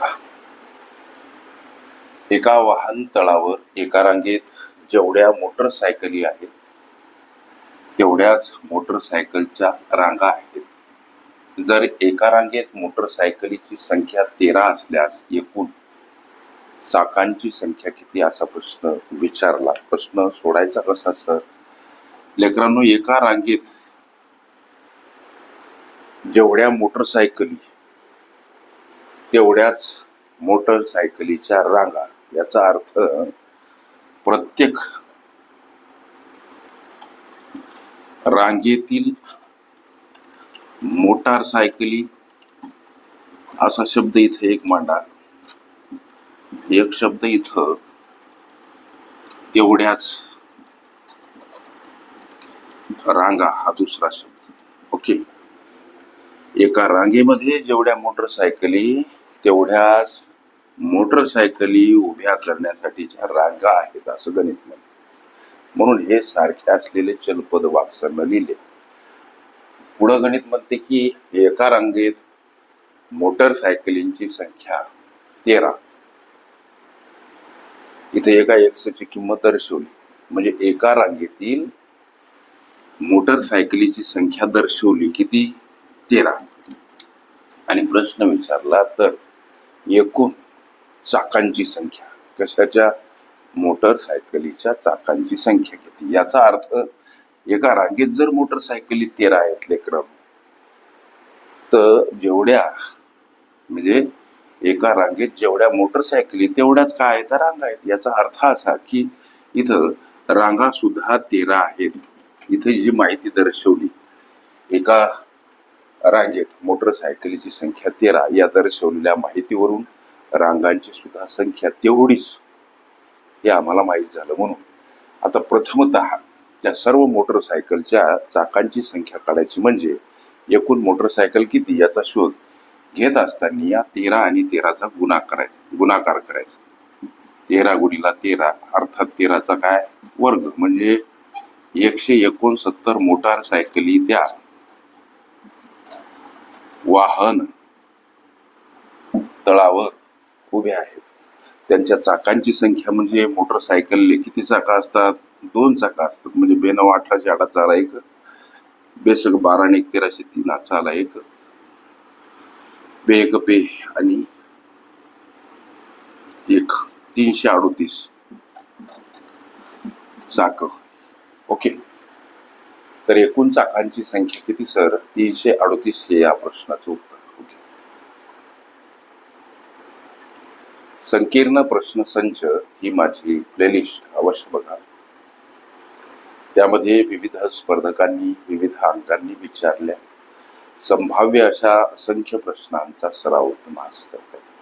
बघा. एका वाहन तळावर एका रांगेत जेवढ्या मोटरसायकली आहेत तेवढ्याच मोटरसायकलच्या रांगा आहेत. जर एका रांगेत मोटरसायकलीची संख्या तेरा असल्यास एकूण चाकांची संख्या किती? असा प्रश्न विचारला. प्रश्न सोडायचा कसा सर? लेकरांनो एका रांगेत जेवढ्या मोटरसायकली तेवढ्याच मोटरसायकलीच्या रांगा याचा अर्थ प्रत्येक रांगेतील मोटारसायकली असा शब्द इथे एक मांडा. एक शब्द इथं तेवढ्याच रांगा हा दुसरा शब्द. ओके. एका रांगेमध्ये जेवढ्या मोटरसायकली तेवढ्याच मोटरसायकली उभ्या करण्यासाठीच्या रांगा आहेत असं गणित म्हणते. म्हणून हे सारखे असलेले चलपद वाक्सरनं लिहिले. पुढं गणित म्हणते की एका रांगेत मोटरसायकलींची संख्या तेरा. इथे एका एक्सची किंमत दर्शवली. म्हणजे एका रांगेतील मोटरसायकलीची संख्या दर्शवली. किती? तेरा. आणि प्रश्न विचारला तर एकूण चाकांची संख्या. कशाच्या? मोटरसायकलीच्या चाकांची संख्या किती? याचा अर्थ एका रांगेत जर मोटरसायकली तेरा आहेत लेक्रम तर जेवढ्या म्हणजे एका रांगेत जेवढ्या मोटरसायकली तेवढ्याच काय आहेत? रांगा आहेत. याचा अर्थ असा की इथं रांगा सुद्धा तेरा आहेत. इथे जी माहिती दर्शवली एका रांगेत मोटरसायकलीची संख्या तेरा या दर्शवलेल्या माहितीवरून रांगांची सुद्धा संख्या तेवढीच हे आम्हाला माहीत झालं म्हणून. आता प्रथमत त्या सर्व मोटरसायकलच्या चाकांची संख्या काढायची म्हणजे एकूण मोटरसायकल किती याचा शोध घेत असताना या तेरा आणि तेराचा गुणा करायचा गुणाकार करायचा. तेरा गुणीला तेरा अर्थात तेराचा काय वर्ग? म्हणजे एकशे एकोणसत्तर मोटारसायकली त्या वाहन तळावर उभे आहेत. त्यांच्या चाकांची संख्या म्हणजे मोटरसायकलले किती चाका असतात? दोन चाका असतात. म्हणजे बेनव अठराशे आठा चाला एक बेसक बारा आणि एक तेराशे तीन चाला एक बे एक बे आणि एक तीनशे अडोतीस चाक. ओके. तर एकूण चाकांची संख्या किती सर? तीनशे अडोतीस हे या प्रश्नाचं उत्तर. संकीर्ण प्रश्न संच ही माझी प्लेलिस्ट अवश्य बघा. त्यामध्ये विविध स्पर्धकांनी विविध अंकांनी विचारल्या. संभाव्य अशा असंख्य प्रश्नांचा सराव तुम्हाला करतात